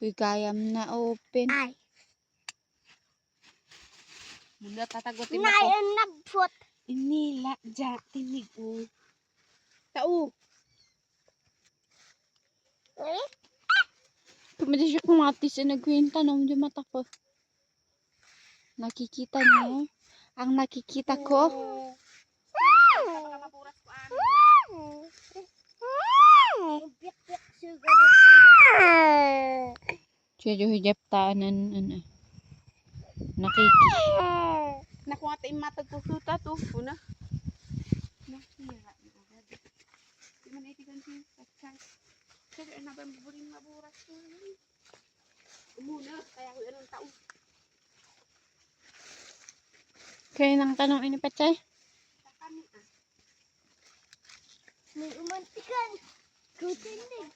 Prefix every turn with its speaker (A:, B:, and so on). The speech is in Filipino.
A: Kuy gayam na open.
B: Ay.
C: Mula tatagotin mo ko.
B: Nayon nagput.
C: Inila, ja, tinig o. Tao.
A: Pumili siya kumatis sa nagkwenta no, hindi mata ko. Nakikita niyo? Ang nakikita ko, siya yung hijab taanan, ano, nakiki.
C: Nakuha tayo matagpusuta to. Una. Nasira. Di man itigan siya. Kacay. Kaya na ba maburing maburas ko. Umuna. Kaya ko anong tao.
A: Kaya nang tanong ini pachay.
C: Ah.
B: May umantikan. Kutin din.